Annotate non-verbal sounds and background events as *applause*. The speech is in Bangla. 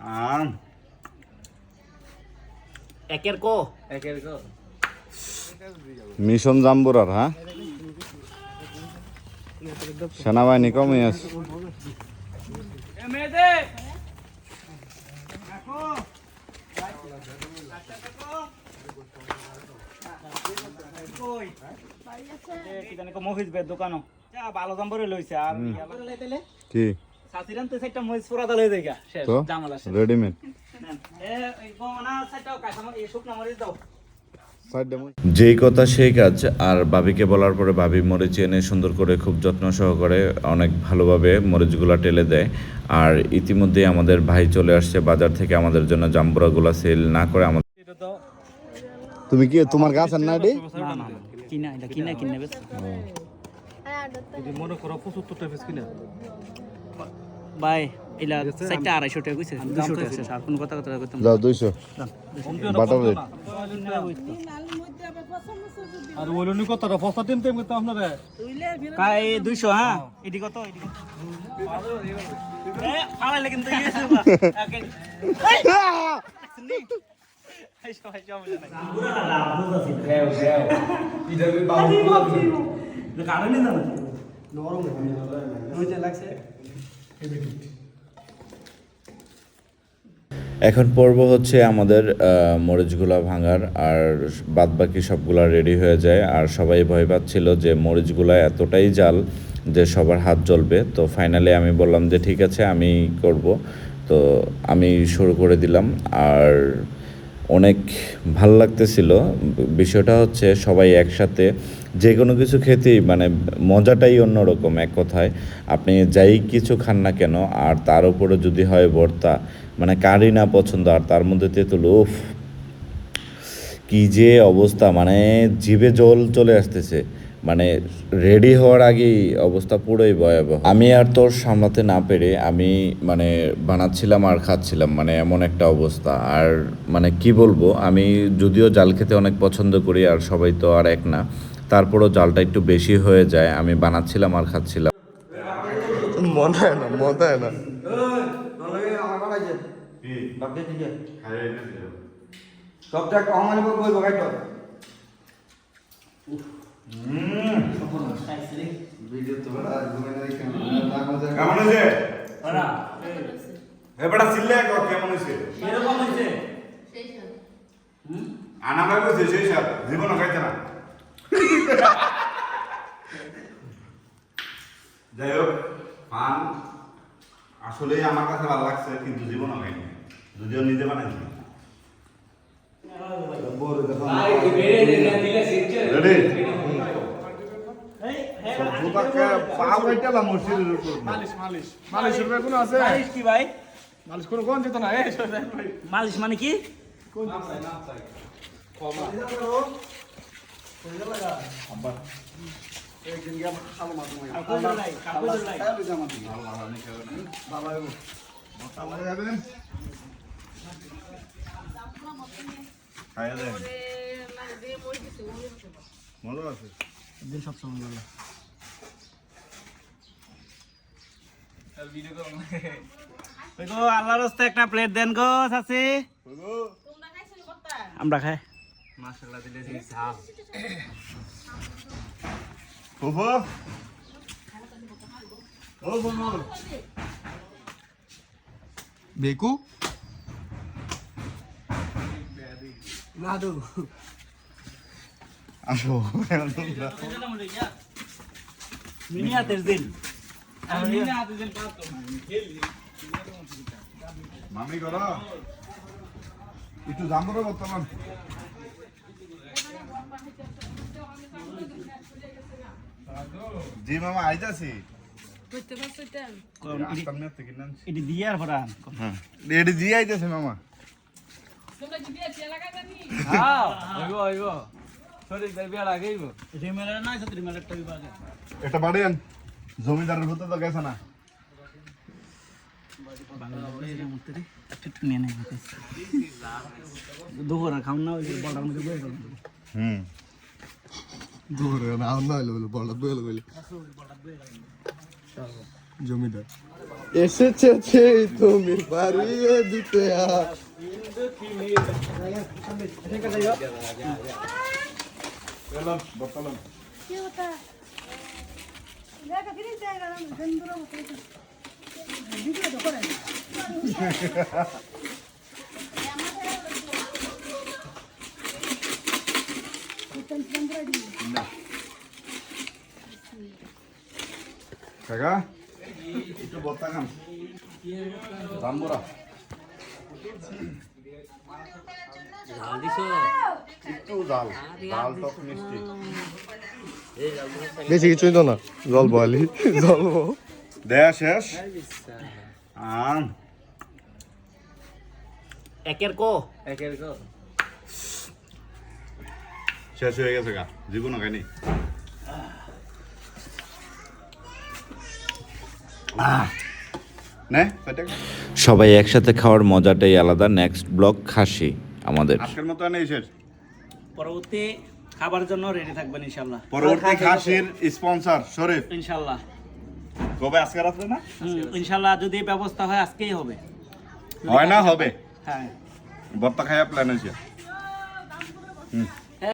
আম। একের কো। মিশন জাম্বুরার হ্যাঁ? সেনাবাহিনী কমে আছে। মহিষ বের দোকানো যা ভালো দাম করে লইছে আর কি? সাসিরান তো সেটা মহিষ পুরা দালে দেগা শেষ জামাল আছে রেডিমেড এ এই গমনা সেটাও কাঁচা এই শুকনা মরিচ দাও। যেই কথা সেই কাজ আর বাবিকে বলার পরে ভাবি মরিচ এনে সুন্দর করে খুব যত্ন সহকারে অনেক ভালোভাবে মরিচগুলা টেলে দেয়। আর ইতিমধ্যে আমাদের ভাই চলে আসছে বাজার থেকে আমাদের জন্য জাম্বুরাগুলা সেল না করে আমাদের তুমি কি তোমার গাছ আর না এটি না না কিনা কিনা মনে করো পঁচাত্তর টাকা কিনা। ভাই এলা চারটা আড়াইশো টাকা কইছে দুশো টাকা আর কোনো কথা কথা করতাম যাও দুইশো বাটার রেট আর ওইলনি কতটা পঁচা দিন টাইম করতে আপনারা কাই দুইশো হ্যাঁ এটি কত এটি কত এ ফালাইলে কিন্তু ইয়ে আছে বা। একে- এই! এই সবাই জমে যায় না। কারণই না এখন পর্ব হচ্ছে আমাদের মরিচগুলা ভাঙার, আর বাদ বাকি সবগুলা রেডি হয়ে যায়। আর সবাই ভয় পাচ্ছিল যে মরিচগুলা এতটাই জাল যে সবার হাত জ্বলবে। তো ফাইনালি আমি বললাম যে ঠিক আছে, আমি করব। তো আমি শুরু করে দিলাম। আর অনেক ভালো লাগতেছিল। বিষয়টা হচ্ছে সবাই একসাথে যে কোনো কিছু খেতেই মানে মজাটাই অন্যরকম এক কথায়। আপনি যাই কিছু খান না কেন, আর তার উপরে যদি হয় ভর্তা মানে কারই না পছন্দ, আর তার মধ্যে তেঁতুল, উফ, কী যে অবস্থা মানে জিভে জল চলে আসতেছে। মানে রেডি হওয়ার আগেই অবস্থা পুরোই ভয়াবহ। আমি আর তোর সামলাতে না পেরে আমি মানে বানাচ্ছিলাম আর খাচ্ছিলাম মানে এমন একটা অবস্থা। আর মানে কি বলব আমি যদিও জাল খেতে অনেক পছন্দ করি আর সবাই তো আর এক না তারপরও জালটা একটু বেশি হয়ে যায় আমি বানাচ্ছিলাম আর খাচ্ছিলাম। মনে হয় না মনে হয় না। সবটা কমানি বই বগাই তো কেমন হয়েছে এবারটা চিল্লে কেমন হয়েছে এরকম হয়েছে আনামা কইছে সেই সব জীবন খাইতে না। যাই হোক পান আসলেই আমার কাছে ভালো লাগছে কিন্তু জীবনও খাইনি। যদিও নিজে বানাইছি। রেডি মালিশ মালিশ। মালিশের ব্যাগ কোনো আছে? মালিশ কি ভাই? মালিশ কোনো কোন যেত না? এই মালিশ মানে কি? আর কই লাই কাগজ লাই খাইয়া দেন মজা আছে। দিন সব সময় গেল ওই *laughs* গো আল্লাহর রাস্তায় একটা প্লেট দেন গো চাচি। আমরা খাই। মাশাআল্লাহ দিলে যে ঝাল। ফুফু ও ফুফু বেকু। আসো। *laughs* মিনিয়াতের দিন। মামি করো। একটু জাম্বুরা করতাম জি মামা আইতাছি। না থেকে নাম এটি দিয়ে আর জমিদারের ভূতে তো গেছে না। দুপুরে খাও না ওই বড়ার মধ্যে বয়ে গেল হুম। দূরে না না হইল বলো জমিদার। এসেছে সেই তুমি পারিয়ে দিতে আ- ¿Qué কাকা? একটু বত্তা খান। রামবরা একটু জাল জাল টক মিষ্টি। বেশি কিছুই তো না জল বলি জল দেয়া শেষ। আম একের কো। শেষ হয়ে গেছে গা জীবন। সবাই একসাথে খাওয়ার মজাটাই আলাদা নেক্সট ব্লগ খাসি আমাদের। আজকের মতো নেই শেষ। পরবর্তী খাবার জন্য রেডি থাকবেন ইনশাআল্লাহ। পরবর্তী খাসির স্পন্সর শরীফ। ইনশাআল্লাহ। কবে আজকে রাত্রে না? ইনশাআল্লাহ ইনশাল্লাহ যদি ব্যবস্থা হয় আজকেই হবে। হয় না হবে? হ্যাঁ। বর্তা খাইয়া প্ল্যান আছে হুম।